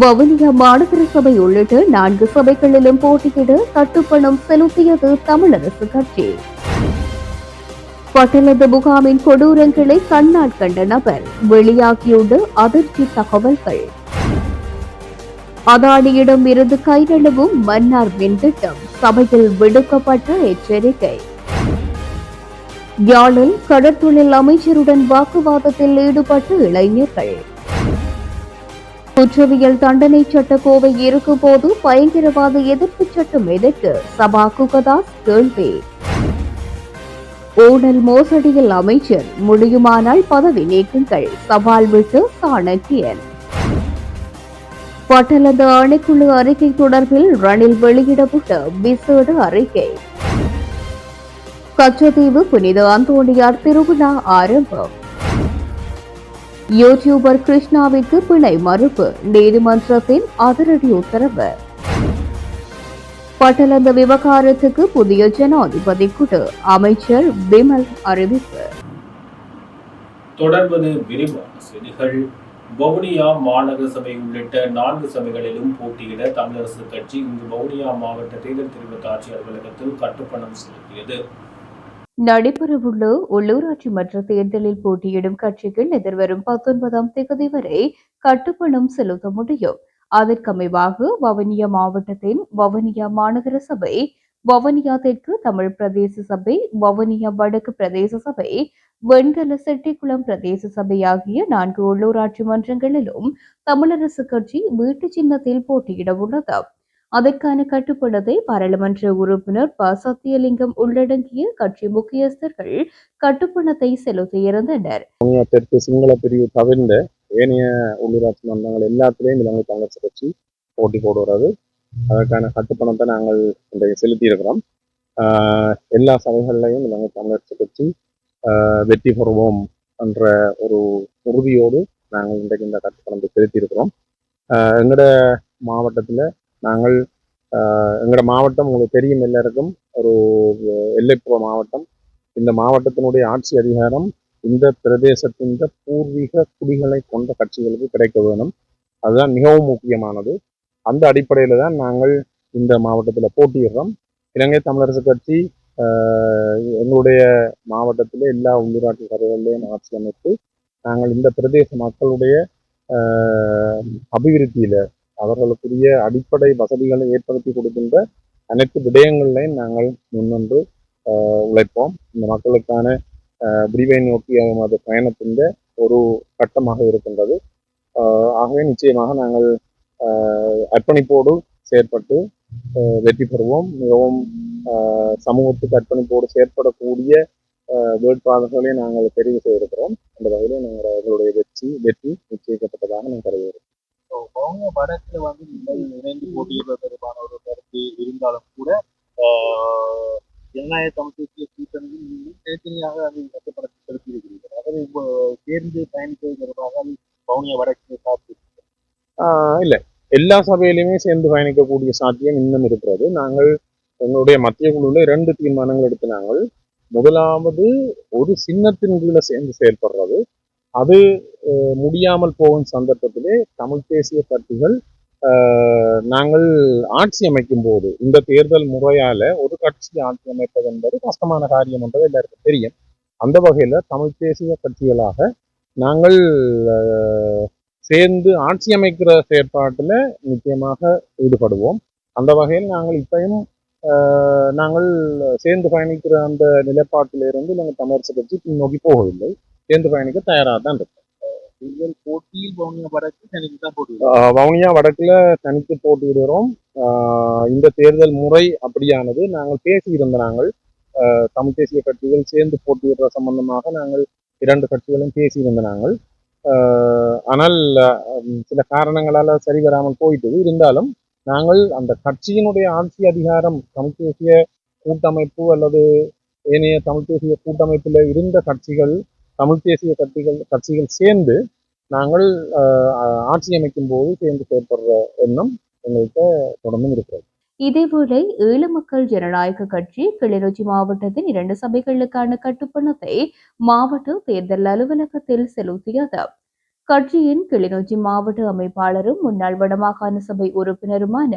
வவுனியா மாநகர சபை உள்ளிட்ட நான்கு சபைகளிலும் போட்டியிட கட்டுப்பணம் செலுத்தியது தமிழரசு கட்சி. பட்டளது முகாமின் கொடூரங்களை கண்ணால் கண்ட நபர் வெளியாகியுள்ள அதிர்ச்சி தகவல்கள். அதானியிடம் இருந்து கைநழுவும் மன்னார் மின் திட்டம் சபையில் விடுக்கப்பட்ட எச்சரிக்கை. யாழில் கடற்தொழில் அமைச்சருடன் வாக்குவாதத்தில் ஈடுபட்ட இளைஞர்கள். குற்றவியல் தண்டனை சட்ட கோவை இருக்கும்போது பயங்கரவாத எதிர்ப்பு சட்டம் எதற்கு சபா குகதாஸ் கேள்வி. ஊழல் மோசடியில் அமைச்சர் முடியுமானால் பதவி நீக்குங்கள் சவால் விட்டு சாணக்கியன் பட்டளது அணைக்குழு அறிக்கை தொடர்பில் ரணில் வெளியிடப்பட்ட விசேட அறிக்கை. கச்சத்தீவு புனித அந்தோணியார் திருவிழா ஆரம்பம். யூடியூபர் கிருஷ்ணாவிற்கு பிணை மறுப்பு. நீதிமன்றத்தின் அதிரடி உத்தரவு. பட்டலந்த விவகாரத்துக்கு புதிய ஜனாதிபதி குழு. அமைச்சர் பிமல் அறிவிப்பு. தொடர்வது விரிவான செய்திகள். வவுனியா மாநகர சபை உள்ளிட்ட நான்கு சபைகளிலும் போட்டியிட தமிழரசு கட்சி இங்கு வவுனியா மாவட்ட தேர்தல் தெரிவித்த ஆட்சி அலுவலகத்தில் கட்டுப்பணம் செலுத்தியது. நடைபெறவுள்ள உள்ளூராட்சி மன்ற தேர்தலில் போட்டியிடும் கட்சிகள் எதிர்வரும் பத்தொன்பதாம் தேதி வரை கட்டுப்பணம் செலுத்த முடியும். அதற்கமைவாக வவனியா மாவட்டத்தின் வவனியா மாநகர சபை வவனியா தெற்கு தமிழ் பிரதேச சபை வவனியா வடக்கு பிரதேச சபை வெண்கல செட்டிக்குளம் பிரதேச சபை ஆகிய நான்கு உள்ளூராட்சி மன்றங்களிலும் தமிழரசு கட்சி வீட்டு சின்னத்தில் போட்டியிட உள்ளது. அதற்கான கட்டுப்பணத்தை பாராளுமன்ற உறுப்பினர் ப. சத்தியலிங்கம் உள்ளடங்கிய கட்சி முக்கியஸ்தர்கள் கட்டுப்பணத்தை செலுத்தியிருந்தனர் வவுனியா தெற்கு சிங்கள பிரிவு தவிர்ந்த ஏனைய உள்ளூராட்சி மன்றங்கள் எல்லாத்திலையும் இலங்கை காங்கிரஸ் கட்சி போட்டி போடுகிறது. அதற்கான கட்டுப்பணத்தை நாங்கள் இன்றைக்கு செலுத்தியிருக்கிறோம். ஆஹ் எல்லா சபைகள்லையும் இலங்கை காங்கிரஸ் கட்சி ஆஹ் வெற்றி பெறுவோம் என்ற ஒரு உறுதியோடு நாங்கள் இன்றைக்கு இந்த கட்டுப்பணத்தை செலுத்தியிருக்கிறோம். ஆஹ் எங்களோட மாவட்டத்தில் நாங்கள் ஆஹ் எங்களோட மாவட்டம் உங்களுக்கு தெரியும் எல்லாருக்கும். ஒரு எல்லைப்புற மாவட்டம். இந்த மாவட்டத்தினுடைய ஆட்சி அதிகாரம் இந்த பிரதேசத்தின் பூர்வீக குடிகளை கொண்ட கட்சிகளுக்கு கிடைக்க வேணும். அதுதான் மிகவும் முக்கியமானது. அந்த அடிப்படையில் தான் நாங்கள் இந்த மாவட்டத்தில் போட்டியிடுறோம். இலங்கை தமிழரசு கட்சி ஆஹ், எங்களுடைய மாவட்டத்தில் எல்லா உள்ளூராட்சி சபைகளிலையும் ஆட்சி அமைத்து நாங்கள் இந்த பிரதேச மக்களுடைய ஆஹ், அபிவிருத்தியில அவர்களுக்குரிய அடிப்படை வசதிகளை ஏற்படுத்தி கொடுக்கின்ற அனைத்து விடயங்களையும் நாங்கள் முன்னின்று உழைப்போம். இந்த மக்களுக்கான விரிவை நோக்கி அது பயணத்தின் ஒரு கட்டமாக இருக்கின்றது. ஆகவே நிச்சயமாக நாங்கள் அர்ப்பணிப்போடு செயற்பட்டு வெற்றி பெறுவோம். மிகவும் சமூகத்துக்கு அர்ப்பணிப்போடு செயற்படக்கூடிய வேட்பாளர்களை நாங்கள் தெரிவு செய்திருக்கிறோம். அந்த வகையில் நாங்கள் எங்களுடைய வெற்றி வெற்றி நிச்சயிக்கப்பட்டதாக நான் கருதுகிறோம் அவங்க வடக்குல வந்து இணைந்து போட்டியிடுவதற்கான ஒரு கருத்து இருந்தாலும் கூட ஆஹ், ஜனநாயக தமிழ் தேசிய கூட்டணியில் நீங்கள் தனித்தனியாக அது கட்டுப்படத்தை செலுத்தியிருக்கிறீர்கள் அதாவது இப்போ சேர்ந்து பயணிப்பது தொடர்பாக அது வடக்கு சார்பு ஆஹ் இல்ல. எல்லா சபையிலுமே சேர்ந்து பயணிக்கக்கூடிய சாத்தியம் இன்னும் இருக்கிறது. நாங்கள் எங்களுடைய மத்திய குழுவில் இரண்டு தீர்மானங்கள் எடுத்து நாங்கள் முதலாவது ஒரு சின்னத்தின் கீழே சேர்ந்து செயல்படுறது. அது முடியாமல் போகும் சந்தர்ப்பத்திலே தமிழ் தேசிய கட்சிகள் நாங்கள் ஆட்சி அமைக்கும் போது இந்த தேர்தல் முறையால ஒரு கட்சி ஆட்சி அமைப்பது என்பது கஷ்டமான காரியம் என்பது எல்லாருக்கும் தெரியும். அந்த வகையில் தமிழ் தேசிய கட்சிகளாக நாங்கள் சேர்ந்து ஆட்சி அமைக்கிற செயற்பாட்டில் நிச்சயமாக ஈடுபடுவோம். அந்த வகையில் நாங்கள் இப்பயும் ஆஹ், நாங்கள் சேர்ந்து பயணிக்கிற அந்த நிலைப்பாட்டிலிருந்து நாங்கள் தமிழரசு கட்சி பின்னோக்கி போகவில்லை. சேர்ந்து பயணிக்க தயாராக தான் இருக்கோம் வவுனியா வடக்குல தனித்து போட்டியிடுகிறோம் இந்த தேர்தல் முறை அப்படியானது நாங்கள் பேசியிருந்த நாங்கள் தமிழ் தேசிய கட்சிகள் சேர்ந்து போட்டியிடுற சம்பந்தமாக நாங்கள் இரண்டு கட்சிகளும் பேசியிருந்த நாங்கள். ஆனால் சில காரணங்களால சரி வராமல் போயிட்டது. இருந்தாலும் நாங்கள் அந்த கட்சியினுடைய ஆட்சி அதிகாரம் தமிழ் தேசிய கூட்டமைப்பு அல்லது ஏனைய தமிழ் தேசிய கூட்டமைப்பில் இருந்த கட்சிகள் தமிழ் தேசிய கட்சிகள் கட்சிகள் சேர்ந்து நாங்கள் ஆட்சி அமைக்கும் போது சேர்ந்து செயற்படுற எண்ணம் எங்கள்கிட்ட தொடர்ந்தும் இருக்கிறது. இதேவேளை ஈழ மக்கள் ஜனநாயக கட்சி கிளிநொச்சி மாவட்டத்தின் இரண்டு சபைகளுக்கான கட்டுப்பணத்தை மாவட்ட தேர்தல் அலுவலகத்தில் செலுத்தியது. கட்சியின் கிளிநொச்சி மாவட்ட அமைப்பாளரும் முன்னாள் வடமாகாண சபை உறுப்பினருமான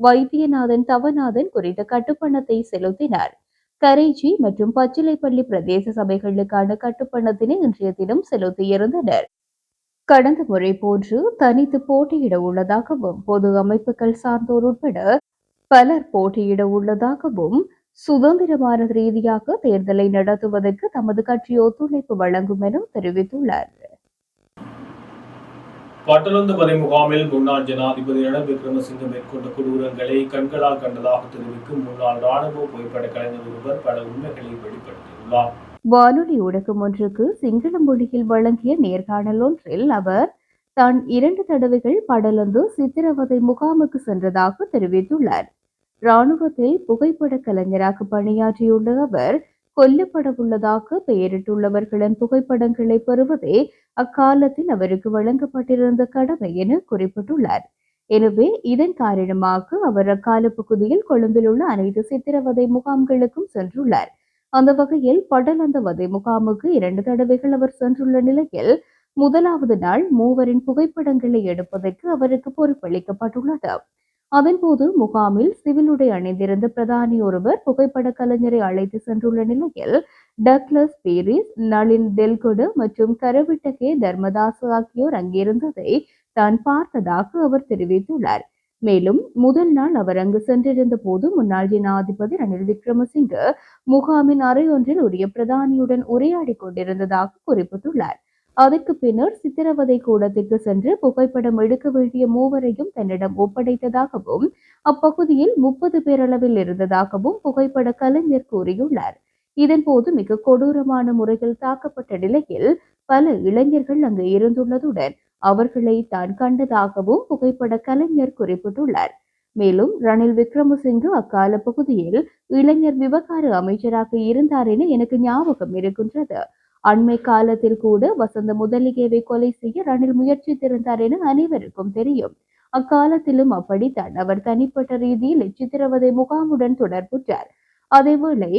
வைத்தியநாதன் தவநாதன் குறித்த கட்டுப்பணத்தை செலுத்தினார். கரைச்சி மற்றும் பச்சிலைப்பள்ளி பிரதேச சபைகளுக்கான கட்டுப்பணத்தினை இன்றைய தினம் செலுத்தியிருந்தனர் கடந்த முறை போன்று தனித்து போட்டியிட உள்ளதாகவும் பொது அமைப்புகள் சார்ந்தோர் உட்பட பலர் போட்டியிட உள்ளதாகவும் சுதந்திரமான ரீதியாக தேர்தலை நடத்துவதற்கு தமது கட்சி ஒத்துழைப்பு வழங்கும் என தெரிவித்துள்ளார் பட்டலந்து வரை முகாமில் முன்னாள் ஜனாதிபதி ரணில் விக்ரமசிங்க மேற்கொண்ட கொடூரங்களை கண்களால் கண்டதாக தெரிவிக்கும் முன்னாள் ராணுவ புகைப்பட கலைஞர் ஒருவர் பல உண்மைகளை வெளிப்படுத்தியுள்ளார். வானொலி ஊடகம் ஒன்றுக்கு சிங்கள மொழியில் வழங்கிய நேர்காணல் ஒன்றில் அவர் தான் இரண்டு தடவைகள் படலந்து சித்திரவதை முகாமுக்கு சென்றதாக தெரிவித்துள்ளார். ராணுவத்தில் புகைப்பட கலைஞராக பணியாற்றியுள்ள அவர் கொல்லப்படவுள்ளதாக பெயரிட்டுள்ளவர்களின் புகைப்படங்களை பெறுவதே அக்காலத்தில் அவருக்கு வழங்கப்பட்டிருந்த கடமை என குறிப்பிட்டுள்ளார். எனவே இதன் காரணமாக அவர் அக்கால பகுதியில் கொழும்பில் உள்ள அனைத்து சித்திரவதை முகாம்களுக்கும் சென்றுள்ளார். அந்த வகையில் படலந்த வதை முகாமுக்கு இரண்டு தடவைகள் அவர் சென்றுள்ள நிலையில் முதலாவது நாள் மூவரின் புகைப்படங்களை எடுப்பதற்கு அவருக்கு பொறுப்பளிக்கப்பட்டுள்ளது. அதன்போது முகாமில் சிவில் உடை அணிந்திருந்த பிரதானி ஒருவர் புகைப்பட கலைஞரை அழைத்து சென்றுள்ள நிலையில் டக்ளஸ் பீரிஸ் நளின் தெல்குடு மற்றும் கரவிட்டகே தர்மதாஸ் ஆகியோர் அங்கிருந்ததை தான் பார்த்ததாக அவர் தெரிவித்துள்ளார். மேலும் முதல் நாள் அவர் அங்கு சென்றிருந்த போது முன்னாள் ஜனாதிபதி ரணில் விக்ரமசிங்க முகாமின் அறையொன்றில் உரிய பிரதானியுடன் உரையாடி கொண்டிருந்ததாக குறிப்பிட்டுள்ளார். அதற்கு பின்னர் சித்திரவதை கூடத்திற்கு சென்று புகைப்படம் எடுக்க வேண்டிய மூவரையும் தன்னிடம் ஒப்படைத்ததாகவும் அப்பகுதியில் முப்பது பேரளவில் இருந்ததாகவும் புகைப்பட கலைஞர் கூறியுள்ளார். இதன்போது மிக கொடூரமான முறையில் தாக்கப்பட்ட நிலையில் பல இளைஞர்கள் அங்கு இருந்துள்ளதுடன் அவர்களை தான் கண்டதாகவும் புகைப்பட கலைஞர் குறிப்பிட்டுள்ளார். மேலும் ரணில் விக்ரமசிங்கு அக்கால பகுதியில் இளைஞர் விவகார அமைச்சராக இருந்தார் என எனக்கு ஞாபகம் இருக்கின்றது. அண்மை காலத்தில் கூட வசந்த முதலிகேவை கொலை செய்ய ரணில் முயற்சித்திருந்தார் என அனைவருக்கும் தெரியும். அக்காலத்திலும் அப்படித்தான். அவர் தனிப்பட்ட ரீதியில் சித்திரவதை முகாமுடன் தொடர்புற்றார் அதேவேளை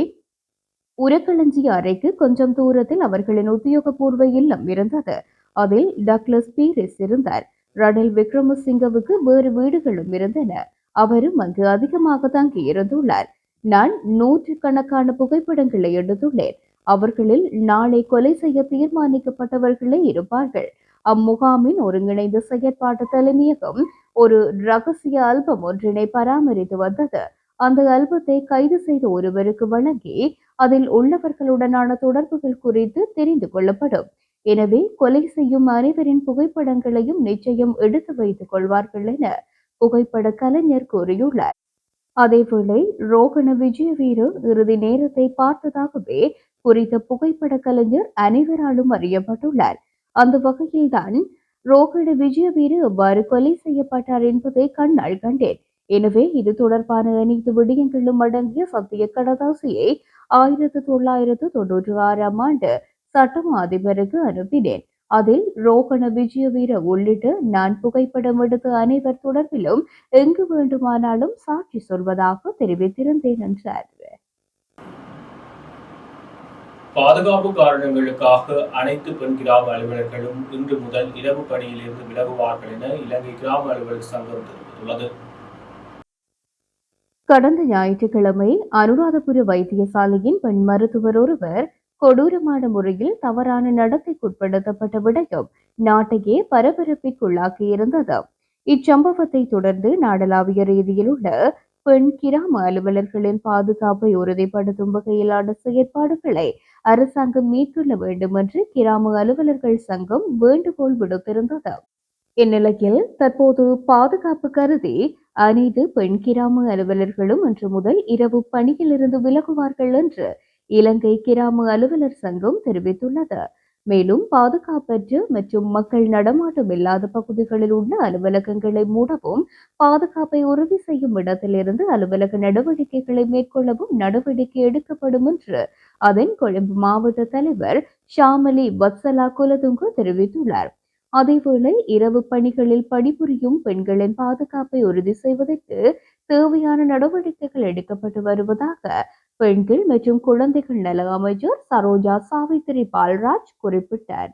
உரக்களஞ்சிய அறைக்கு கொஞ்சம் தூரத்தில் அவர்களின் உத்தியோகபூர்வ இல்லம் இருந்தது. அதில் டக்ளஸ் பீரிஸ் இருந்தார். ரணில் விக்ரமசிங்கவுக்கு வேறு வீடுகளும் இருந்தன. அவரும் அங்கு அதிகமாக தங்கி இருந்துள்ளார் நான் நூற்றுக்கணக்கான புகைப்படங்களை எடுத்துள்ளேன். அவர்களில் நாளை கொலை செய்ய தீர்மானிக்கப்பட்டவர்களே இருப்பார்கள். அம்முகாமின் ஒருங்கிணைந்த செயற்பாட்டு தலைமையகம் ஒரு ரகசிய ஆல்பம் ஒன்றினை பராமரித்து வந்தது. அந்த ஆல்பத்தை கைது செய்த ஒருவருக்கு வழங்கி அதில் உள்ளவர்களுடனான தொடர்புகள் குறித்து தெரிந்து கொள்ளப்படும். எனவே கொலை செய்யும் அனைவரின் புகைப்படங்களையும் நிச்சயம் எடுத்து வைத்துக் கொள்வார்கள் என புகைப்பட கலைஞர் கூறியுள்ளார். அதேவேளை ரோகண விஜயவீர இறுதி நேரத்தை பார்த்ததாகவே குறித்த புகைப்பட கலைஞர் அனைவராலும் அறியப்பட்டுள்ளார். அந்த வகையில்தான் ரோகண விஜயவீரு எவ்வாறு கொலை செய்யப்பட்டார் என்பதை கண்ணால் கண்டேன். எனவே இது தொடர்பான அனைத்து விடயங்களும் அடங்கிய சத்திய கடதாசியை ஆயிரத்து தொள்ளாயிரத்து தொன்னூற்றி ஆறாம் ஆண்டு சட்டம் அதிபருக்கு அனுப்பினேன். அதில் ரோகண விஜயவீர உள்ளிட்டு நான் புகைப்படம் எடுத்த அனைவர் தொடர்பிலும் எங்கு வேண்டுமானாலும் சாட்சி சொல்வதாக தெரிவித்திருந்தேன் என்றார். பாதுகாப்பு காரணங்களுக்காக அனைத்து பெண் கிராம அலுவலர்களும் இன்று முதல் இரவு பணியிலிருந்து விலகுவார்கள் என இலங்கை கிராம அலுவலர் சங்கம் தெரிவித்துள்ளது. கடந்த ஞாயிற்றுக்கிழமை அனுராதபுர வைத்தியசாலையின் பெண் மருத்துவர் ஒருவர் கொடூரமான முறையில் தவறான நடத்தைக்குட்படுத்தப்பட்ட விடயம் நாட்டையே பரபரப்பிற்குள்ளாக்கியிருந்தது. இச்சம்பவத்தை தொடர்ந்து நாடளாவிய ரீதியில் உள்ள பெண் கிராம அலுவலர்களின் பாதுகாப்பை உறுதிப்படுத்தும் வகையிலான செயற்பாடுகளை அரசாங்கம் மேற்கொள்ள வேண்டும் என்று கிராம அலுவலர்கள் சங்கம் வேண்டுகோள் விடுத்திருந்தது. இந்நிலையில் தற்போது பாதுகாப்பு கருதி அனைத்து பெண் கிராம அலுவலர்களும் இன்று முதல் இரவு பணியிலிருந்து விலகுவார்கள் என்று இலங்கை கிராம அலுவலர் சங்கம் தெரிவித்துள்ளது. மேலும் பாதுகாப்பற்ற மற்றும் மக்கள் நடமாட்டம் இல்லாத பகுதிகளில் உள்ள அலுவலகங்களை மூடவும் பாதுகாப்பை உறுதி செய்யும் இடத்திலிருந்து அலுவலக நடவடிக்கைகளை மேற்கொள்ளவும் நடவடிக்கை எடுக்கப்படும் என்று அதன் கொழும்பு மாவட்ட தலைவர் ஷாமலி வத்சலா குலதுங்கு தெரிவித்துள்ளார். அதேவேளை இரவு பணிகளில் பணிபுரியும் பெண்களின் பாதுகாப்பை உறுதி செய்வதற்கு தேவையான நடவடிக்கைகள் எடுக்கப்பட்டு வருவதாக பெண்கள் மற்றும் குழந்தைகள் நல அமைச்சர் சரோஜா சாவித்திரி பால்ராஜ் குறிப்பிட்டார்.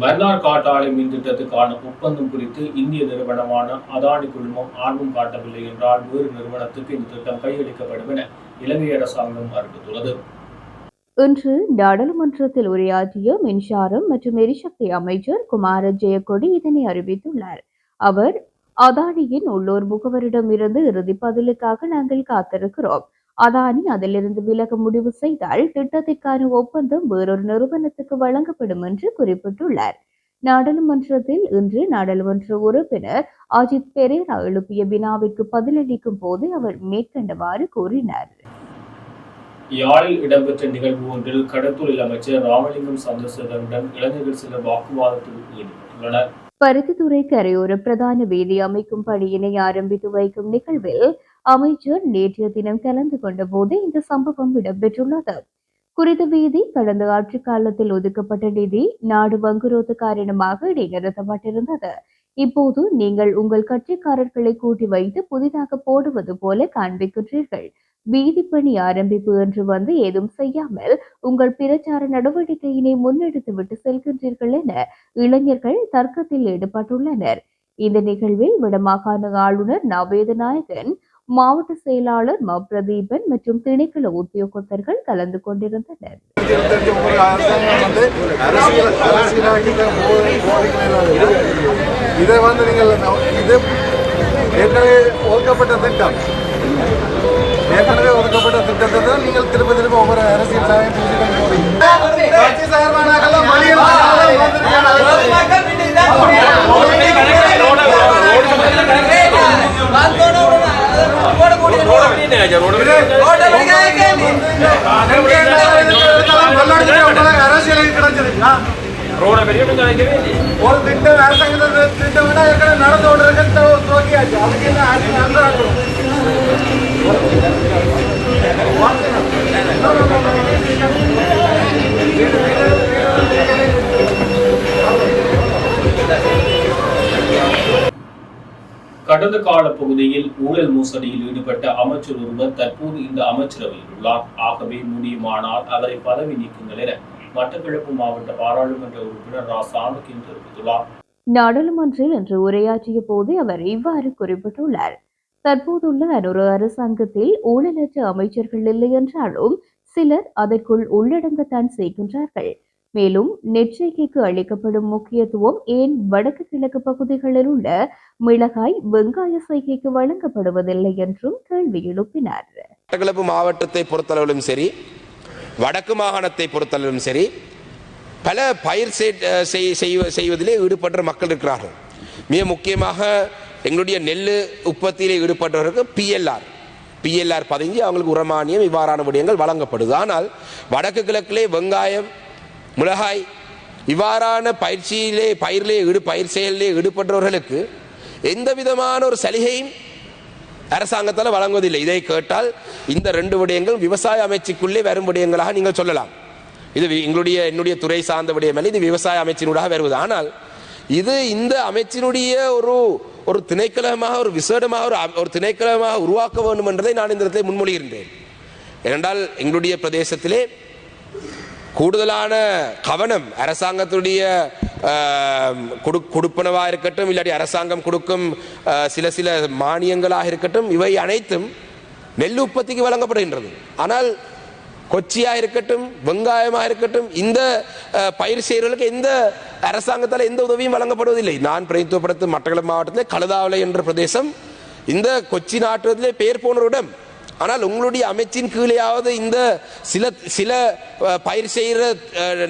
மன்னார் காட்டாலை மின் திட்டத்துக்கான ஒப்பந்தம் குறித்து இந்திய நிறுவனமான அதானி குழுமம் ஆர்வம் காட்டவில்லை என்றால் வேறு நிறுவனத்துக்கு இந்த திட்டம் கையளிக்கப்படும் என இலங்கை அரசாங்கம் அறிவித்துள்ளது. இன்று நாடாளுமன்றத்தில் உரையாற்றிய மின்சாரம் மற்றும் எரிசக்தி அமைச்சர் குமார ஜெயக்கொடி இதனை அறிவித்துள்ளார். அவர் அதானியின் உள்ளூர் முகவரிடம் இருந்து இறுதி பதிலுக்காக நாங்கள் காத்திருக்கிறோம். அதானி அதிலிருந்து விலக முடிவு செய்தால் திட்டத்திற்கான ஒப்பந்தம் வேறொரு நிறுவனத்துக்கு வழங்கப்படும் என்று குறிப்பிட்டுள்ளார். நாடாளுமன்றத்தில் இன்று நாடாளுமன்ற உறுப்பினர் அஜித் பெரேரா எழுப்பிய வினாவிற்கு பதிலளிக்கும் போது அவர் மேற்கண்டவாறு கூறினார். யாழில் இடம்பெற்ற நிகழ்வு ஒன்றில் கடத்தொழில் அமைச்சர் ராமலிங்கம் சந்திரசேகரனுடன் இளைஞர்கள் சிலர் வாக்குவாதத்தில் ஈடுபட்டுள்ளனர் பருத்தித்துறை கரையோர பிரதான வீதி அமைக்கும் பணியினை ஆரம்பித்து வைக்கும் நிகழ்வில் அமைச்சர் நேற்றைய தினம் கலந்து கொண்ட போது இந்த சம்பவம் இடம்பெற்றுள்ளது. குறித்த வீதி கடந்த ஆட்சி காலத்தில் ஒதுக்கப்பட்ட நிதி நாடு வங்குரோத்து காரணமாக இடைநிறுத்தப்பட்டிருந்தது. இப்போது நீங்கள் உங்கள் கட்சிக்காரர்களை கூட்டி வைத்து புதிதாக போடுவது போல காண்பிக்கின்றீர்கள். வீதி பணி ஆரம்பிப்பு என்று வந்து ஏதும் செய்யாமல் உங்கள் பிரச்சார நடவடிக்கையினை முன்னெடுத்து விட்டு செல்கின்றீர்கள் என இளைஞர்கள் தர்க்கத்தில் ஈடுபட்டுள்ளனர். இந்த நிகழ்வில் வடமாகாண ஆளுநர் நவேதநாயகன் மாவட்ட செயலாளர் ம பிரதீபன் மற்றும் திணைக்கள உத்தியோகத்தர்கள் கலந்து கொண்டிருந்தனர். இதை வந்து நீங்கள் இது ஏற்கனவே ஒதுக்கப்பட்ட திட்டம். ஏற்கனவே ஒதுக்கப்பட்ட திட்டத்தை தான் நீங்கள் திரும்ப திரும்ப ஒவ்வொரு அரசியல் சாயம் பூசிக்கொண்டு போறீங்க. கட்சி சார்பானாக்கெல்லாம் மணியன் அரசியலுக்கு கிடைச்சிருக்கா ஒரு திட்டம் அரசாங்கத்தை திட்டம் வேணா கடந்த கால பகுதியில் ஊழல் மோசடியில் ஈடுபட்ட அமைச்சர் ஒருவர் தற்போது இந்த அமைச்சரவையில் உள்ளார். ஆகவே முடியுமானால் அவரை பதவி நீக்குங்கள் என மட்டக்களப்பு மாவட்ட பாராளுமன்ற உறுப்பினர் ரா. சாணக்கியன் தெரிவித்துள்ளார். நாடாளுமன்றில் இன்று உரையாற்றிய போது அவர் இவ்வாறு குறிப்பிட்டுள்ளார். தற்போதுள்ள அனுர அரசாங்கத்தில் ஊழலற்ற அமைச்சர்கள் இல்லை என்றாலும் சிலர் அதற்குள் உள்ளடங்கத்தான் செய்கின்றார்கள். மேலும் நெற்றிக்கைக்கு அளிக்கப்படும் முக்கியத்துவம் ஏன் வடக்கு கிழக்கு பகுதிகளில் உள்ள மிளகாய் வெங்காய செய்கைக்கு வழங்கப்படுவதில்லை என்றும் கேள்வி எழுப்பினார். மட்டக்களப்பு மாவட்டத்தை பொறுத்தளவிலும் சரி வடக்கு மாகாணத்தை பொறுத்தளவிலும் சரி பல பயிர் செய்- செய்வ- செய்வதிலே ஈடுபடுற மக்கள் இருக்கிறார்கள். மிக முக்கியமாக எங்களுடைய நெல் உற்பத்தியிலே ஈடுபட்டவர்களுக்கு பிஎல்ஆர் பிஎல்ஆர் பதிஞ்சு அவங்களுக்கு உரமானியம் இவ்வாறான விடயங்கள் வழங்கப்படுது. ஆனால் வடக்கு கிழக்கிலே வெங்காயம் மிளகாய் இவ்வாறான பயிற்சியிலே பயிரிலே ஈடு பயிர் செயலிலே ஈடுபட்டவர்களுக்கு எந்த விதமான ஒரு சலுகையும் அரசாங்கத்தால் வழங்குவதில்லை. இதை கேட்டால் இந்த ரெண்டு விடயங்கள் விவசாய அமைச்சுக்குள்ளே வரும் விடயங்களாக நீங்கள் சொல்லலாம். இது எங்களுடைய என்னுடைய துறை சார்ந்த விடயம் இது விவசாய அமைச்சினூடாக வருவது. ஆனால் இது இந்த அமைச்சினுடைய ஒரு ஒரு திணைக்களமாக ஒரு விசேடமாக ஒரு ஒரு திணைக்களமாக உருவாக்க வேண்டும் என்றதை நான் இந்த இடத்தை முன்மொழிகின்றேன். ஏனென்றால் எங்களுடைய பிரதேசத்திலே கூடுதலான கவனம் அரசாங்கத்துடைய ஆம், கொடு இருக்கட்டும் இல்லாட்டி அரசாங்கம் கொடுக்கும் சில சில மானியங்களாக இருக்கட்டும் இவை அனைத்தும் நெல் உற்பத்திக்கு வழங்கப்படுகின்றது. ஆனால் கொச்சியாக இருக்கட்டும் வெங்காயமாக இருக்கட்டும் இந்த பயிர் செய்கிறவர்களுக்கு எந்த அரசாங்கத்தால் எந்த உதவியும் வழங்கப்படுவதில்லை. நான் பிரதித்துவப்படுத்தும் மட்டக்களப்பு மாவட்டத்தில் கழுதாவளை என்ற பிரதேசம் இந்த கொச்சி நாட்டுவதிலே பெயர் போன இடம் ஆனால் உங்களுடைய அமைச்சின் கீழேயாவது இந்த சில சில பயிர் செய்கிற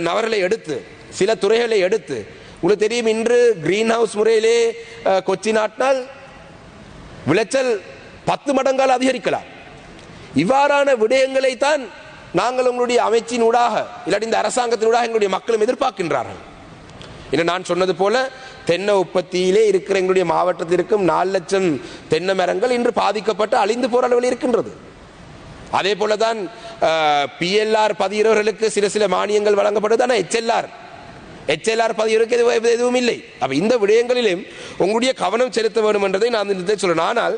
நபர்களை எடுத்து சில துறைகளை எடுத்து உங்களுக்கு தெரியும் இன்று கிரீன் ஹவுஸ் முறையிலே கொச்சி நாட்டினால் விளைச்சல் பத்து மடங்கால் அதிகரிக்கலாம். இவ்வாறான விடயங்களை தான் நாங்கள் உங்களுடைய அமைச்சின் ஊடாக இல்லாட்டி இந்த அரசாங்கத்தின் ஊடாக எங்களுடைய மக்களும் எதிர்பார்க்கின்றார்கள். என்ன நான் சொன்னது போல தென்னை உற்பத்தியிலே இருக்கிற எங்களுடைய மாவட்டத்திற்கும் நாலு லட்சம் தென்னை மரங்கள் இன்று பாதிக்கப்பட்டு அழிந்து போற அளவில் இருக்கின்றது. அதே போல தான் பிஎல்ஆர் பதிகிறவர்களுக்கு சில சில மானியங்கள் வழங்கப்படுது ஆனால் எச்எல்ஆர் எச்எல்ஆர் பதிகிறவருக்கு எதுவும் எதுவும் இல்லை. அப்ப இந்த விடயங்களிலும் உங்களுடைய கவனம் செலுத்த வேண்டும் என்றதை நான் இந்த சொல்லணும் ஆனால்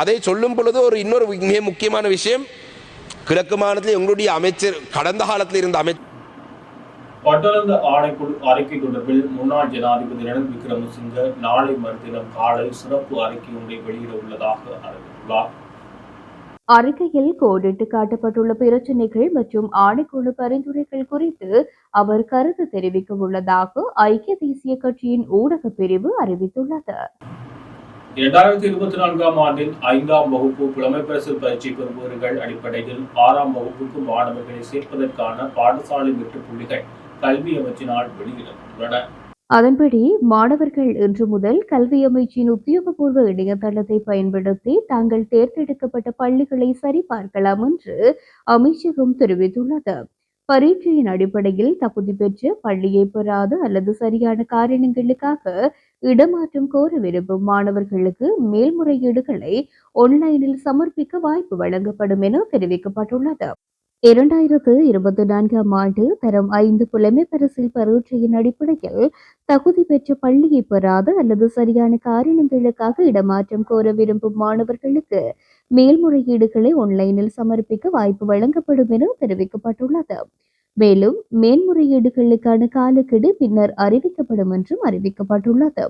அதை சொல்லும் பொழுது ஒரு இன்னொரு மிக முக்கியமான விஷயம். கிழக்கு மாநிலத்தில் எங்களுடைய அமைச்சர் கடந்த காலத்தில் இருந்த அமைச்சர் பட்டளந்த ஆணைக்குழு அறிக்கை தொடர்பில் முன்னாள் ஜனாதிபதி ரணில் விக்ரமசிங்க நாளை மறுதினம் காலை சிறப்பு அறிக்கை ஒன்றை வெளியிட உள்ளதாக அறிவித்துள்ளார். அறிக்கையில் கோடிட்டு காட்டப்பட்டுள்ள பிரச்சினைகள் மற்றும் ஆணைக்குழு பரிந்துரைகள் குறித்து அவர் கருத்து தெரிவிக்க உள்ளதாக ஐக்கிய தேசிய கட்சியின் ஊடகப் பிரிவு அறிவித்துள்ளது. இரண்டாயிரத்தி இருபத்தி நான்காம் ஆண்டின் ஐந்தாம் வகுப்பு புலமைப்பரிசில் பரீட்சை பெறுபவர்கள் அடிப்படையில் ஆறாம் வகுப்புக்கு மாணவர்களை சேர்ப்பதற்கான பாடசாலை வெட்டு புள்ளிகள் கல்வி அமைச்சினால் வெளியிடப்பட்டுள்ளன அதன்படி மாணவர்கள் இன்று முதல் கல்வி அமைச்சின் உத்தியோகபூர்வ இணையதளத்தை பயன்படுத்தி தாங்கள் தேர்ந்தெடுக்கப்பட்ட பள்ளிகளை சரிபார்க்கலாம் என்று அமைச்சகம் தெரிவித்துள்ளது. பரீட்சையின் அடிப்படையில் தகுதி பெற்று பள்ளியை பெறாத அல்லது சரியான காரணங்களுக்காக இடமாற்றம் கோர விரும்பும் மாணவர்களுக்கு மேல்முறையீடுகளை ஆன்லைனில் சமர்ப்பிக்க வாய்ப்பு வழங்கப்படும் என தெரிவிக்கப்பட்டுள்ளது. இரண்டாயிரத்து இருபத்தி நான்காம் ஆண்டு தரம் ஐந்து புலமை பரிசில் பரீட்சையின் அடிப்படையில் தகுதி பெற்ற பள்ளியை பெறாத அல்லது சரியான காரணங்களுக்காக இடமாற்றம் கோர விரும்பும் மாணவர்களுக்கு மேல்முறையீடுகளை ஆன்லைனில் சமர்ப்பிக்க வாய்ப்பு வழங்கப்படும் என தெரிவிக்கப்பட்டுள்ளது. மேலும் மேல்முறையீடுகளுக்கான காலக்கெடு பின்னர் அறிவிக்கப்படும் என்றும் அறிவிக்கப்பட்டுள்ளது.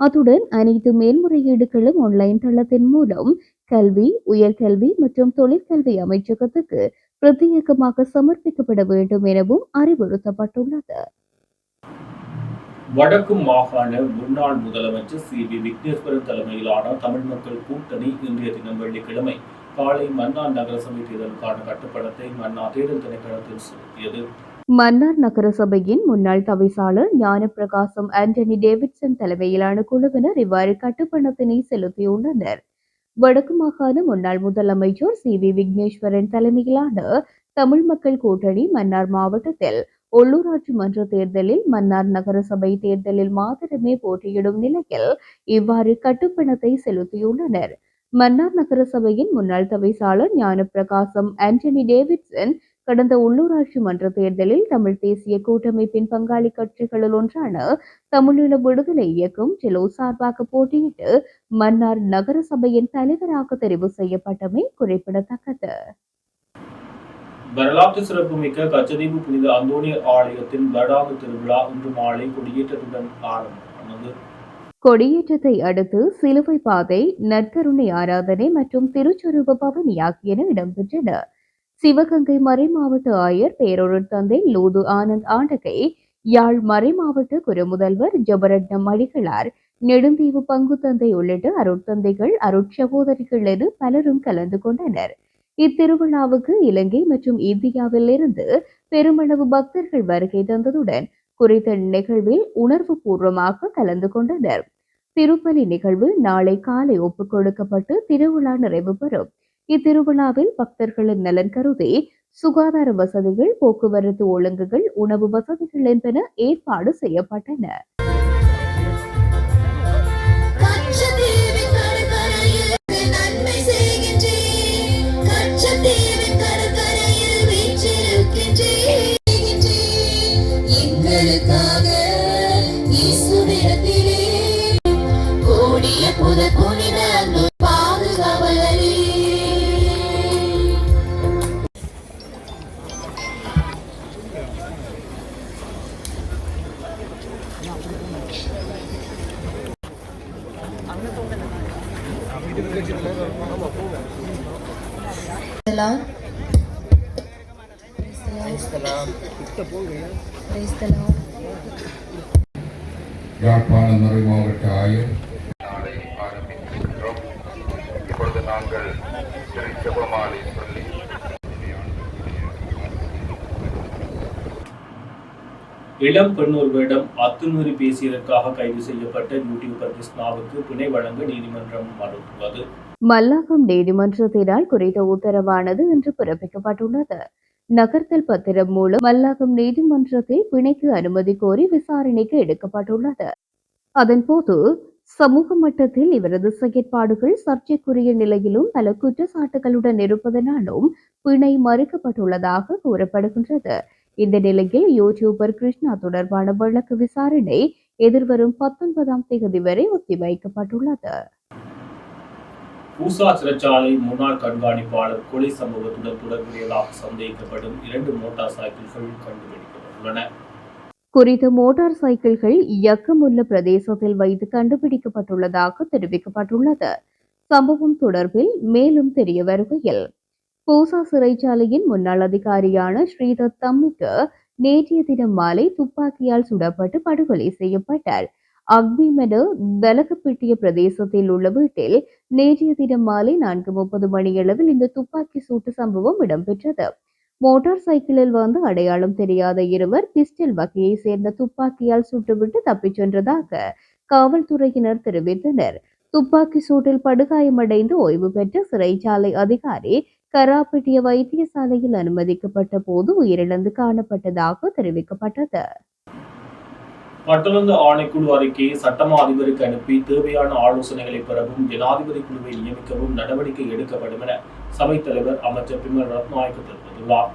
அத்துடன் அனைத்து மேல்முறையீடுகளும் ஆன்லைன் தளத்தின் மூலம் கல்வி உயர்கல்வி மற்றும் தொழிற்கல்வி அமைச்சகத்துக்கு பிரத்யேகமாக சமர்ப்பிக்கப்பட வேண்டும் எனவும் அறிவுறுத்தப்பட்டுள்ளது. வடக்கு மாகாண முன்னாள் முதலமைச்சர் சி. வி விக்னேஸ்வரன் தலைமையிலான தமிழ் மக்கள் கூட்டணி இன்றைய தினம் வெள்ளிக்கிழமை காலை மன்னார் நகரசபை தேர்தலுக்கான கட்டுப்படத்தை மன்னார் தேர்தல் திணைக்களத்தில் செலுத்தியது மன்னார் நகரசபையின் முன்னாள் தவிசாளர் ஞானப்பிரகாசம் ஆண்டனி டேவிட்சன் தலைமையிலான குழுவினர் இவ்வாறு கட்டுப்பணத்தினை செலுத்தியுள்ளனர். வடக்கு மாகாண முன்னாள் முதலமைச்சர் சி வி விக்னேஸ்வரன் தலைமையிலான தமிழ் மக்கள் கூட்டணி மன்னார் மாவட்டத்தில் உள்ளூராட்சி மன்ற தேர்தலில் மன்னார் நகரசபை தேர்தலில் மாத்திரமே போட்டியிடும் நிலையில் இவ்வாறு கட்டுப்பணத்தை செலுத்தியுள்ளனர். மன்னார் நகரசபையின் முன்னாள் தவிசாளர் ஞானப்பிரகாசம் ஆண்டனி டேவிட்சன் கடந்த உள்ளூராட்சி மன்ற தேர்தலில் தமிழ் தேசிய கூட்டமைப்பின் பங்காளி கட்சிகளில் ஒன்றான தமிழீழ விடுதலை இயக்கம் செலோ சார்பாக போட்டியிட்டு மன்னார் நகரசபையின் தலைவராக தெரிவு செய்யப்பட்டமை குறிப்பிடத்தக்கது. வரலாற்று சிறப்புமிக்க கச்சதீவு புனித அந்தோனியர் ஆலயத்தின் வருடாந்த திருவிழா இன்று மாலை கொடியேற்றத்துடன் ஆரம்பமானது. கொடியேற்றத்தை அடுத்து சிலுவை பாதை நற்கருணை ஆராதனை மற்றும் திருச்சொருவ பவனி ஆகியன இடம்பெற்றன. சிவகங்கை மறைமாவட்ட ஆயர் பேரொருள் தந்தை லூது ஆனந்த் ஆண்டகை யாழ் மறைமாவட்ட குருமுதல்வர் ஜபரட்னம் அடிகளார் நெடுந்தீவு பங்கு தந்தை உள்ளிட்ட அருட்தந்தைகள் அருட்சகோதரிகள் என பலரும் கலந்து கொண்டனர். இத்திருவிழாவுக்கு இலங்கை மற்றும் இந்தியாவில் இருந்து பெருமளவு பக்தர்கள் வருகை தந்ததுடன் குறித்த நிகழ்வில் உணர்வு பூர்வமாக கலந்து கொண்டனர். திருப்பலி நிகழ்வு நாளை காலை ஒப்புக் கொடுக்கப்பட்டு திருவிழா நிறைவு பெறும். இத்திருவிழாவில் பக்தர்களின் நலன் கருதி சுகாதார வசதிகள் போக்குவரத்து ஒழுங்குகள் உணவு வசதிகள் என்பன ஏற்பாடு செய்யப்பட்டன. யாழ்ப்பாண மறை மாவட்ட ஆயர். நாளை ஆரம்பித்திருக்கிறோம் இப்பொழுது நாங்கள் திரு ஜெபமாலை சொல்லி இளம் பெண் ஒருவரிடம் அத்துமீறி பேசியதற்காக கைது செய்யப்பட்ட யூடியூபர் கிருஷ்ணாவுக்கு பிணை வழங்க நீதிமன்றம் மறுத்துள்ளது. மல்லாகம் நீதிமன்றத்தினால் குறித்த உத்தரவானது இன்று பிறப்பிக்கப்பட்டுள்ளது. நகர்த்தல் பத்திரம் மூலம் மல்லாகம் நீதிமன்றத்தில் பிணைக்கு அனுமதி கோரி விசாரணைக்கு எடுக்கப்பட்டுள்ளது. அதன்போது சமூக மட்டத்தில் இவரது செயற்பாடுகள் சர்ச்சைக்குரிய நிலையிலும் பல குற்றச்சாட்டுகளுடன் இருப்பதனாலும் பிணை மறுக்கப்பட்டுள்ளதாக கூறப்படுகின்றது. இந்த நிலையில் யூடியூபர் கிருஷ்ணா தொடர்பான வழக்கு விசாரணை எதிர்வரும் பத்தொன்பதாம் தேதி வரை ஒத்திவைக்கப்பட்டுள்ளது. பூசா சிறைச்சாலை முன்னாள் கண்காணிப்பாளர் கொலை சம்பவத்துடன் தொடர்புடையதாக சந்தேகிக்கப்படும் இரண்டு மோட்டார் சைக்கிள்கள் கண்டுபிடிக்கப்பட்டுள்ளன. குறித்த மோட்டார் சைக்கிள்கள் இயக்கமுள்ள பிரதேசத்தில் வைத்து கண்டுபிடிக்கப்பட்டுள்ளதாக தெரிவிக்கப்பட்டுள்ளது. சம்பவம் தொடர்பில் மேலும் தெரிய வருகையில் பூசா சிறைச்சாலையின் முன்னாள் அதிகாரியான ஸ்ரீதத் தம்மிக்கு நேற்றைய தினம் மாலை துப்பாக்கியால் சுடப்பட்டு படுகொலை செய்யப்பட்டார். அக்பிமெடு தலகப்பிட்டிய பிரதேசத்தில் உள்ள வீட்டில் நேற்றைய தினம் மாலை நான்கு முப்பது மணியளவில் இந்த துப்பாக்கி சூட்டு சம்பவம் இடம்பெற்றது. மோட்டார் சைக்கிளில் வந்து அடையாளம் தெரியாத இருவர் பிஸ்டல் வகையை சேர்ந்த துப்பாக்கியால் சுட்டுவிட்டு தப்பிச் சென்றதாக காவல்துறையினர் தெரிவித்தனர். துப்பாக்கி சூட்டில் படுகாயமடைந்து ஓய்வு பெற்ற சிறைச்சாலை அதிகாரி கராப்பட்டிய வைத்தியசாலையில் அனுமதிக்கப்பட்ட போது உயிரிழந்து காணப்பட்டதாக தெரிவிக்கப்பட்டது. பட்டளந்து ஆணைக்குழு அறிக்கையை சட்டமா அதிபருக்கு அனுப்பி தேவையான ஆலோசனைகளை பெறவும் ஜனாதிபதி குழுவை நியமிக்கவும் நடவடிக்கை எடுக்கப்படும் என சபைத் தலைவர் அமைச்சர் பிமல் ரத்நாயக்கு தெரிவித்துள்ளார்.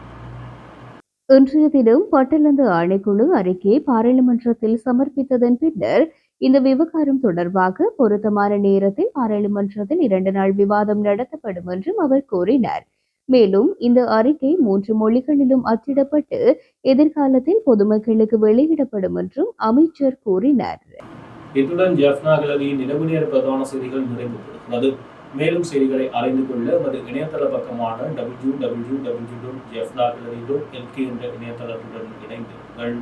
இன்றைய தினம் பட்டலந்து ஆணைக்குழு அறிக்கையை பாராளுமன்றத்தில் சமர்ப்பித்ததன் பின்னர் இந்த விவகாரம் தொடர்பாக பொருத்தமான நேரத்தில் பாராளுமன்றத்தில் இரண்டு நாள் விவாதம் நடத்தப்படும் என்றும் அவர் கூறினார். மேலும் இந்த அறிக்கை மூன்று மொழிகளிலும் அச்சிடப்பட்டு எதிர்காலத்தில் பொதுமக்களுக்கு வெளியிடப்படும் என்றும் அமைச்சர் கூறினார். இத்துடன் ஜெஃப்னா கிளரியின் நிலவு நேர பிரதான செய்திகள் நிறைவு பெறுகிறது. மேலும் செய்திகளை அறிந்து கொள்ள நமது இணையதள பக்கமான W W W dot Jaffna gallery dot LK என்ற இணையதளத்துடன் இணைந்திருங்கள்.